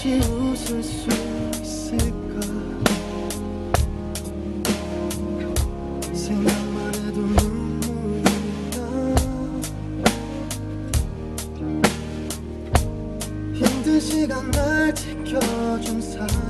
다시 웃을 수 있을까? 생각만 해도 눈물이 나 힘든 시간 날 지켜준 사람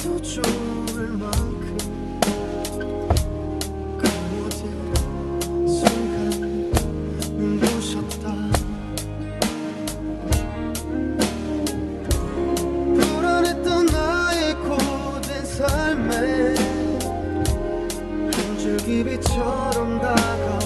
해도 좋을 만큼 그 모든 순간 눈부셨다. 불안했던 나의 고된 삶에 한 줄기비처럼 다가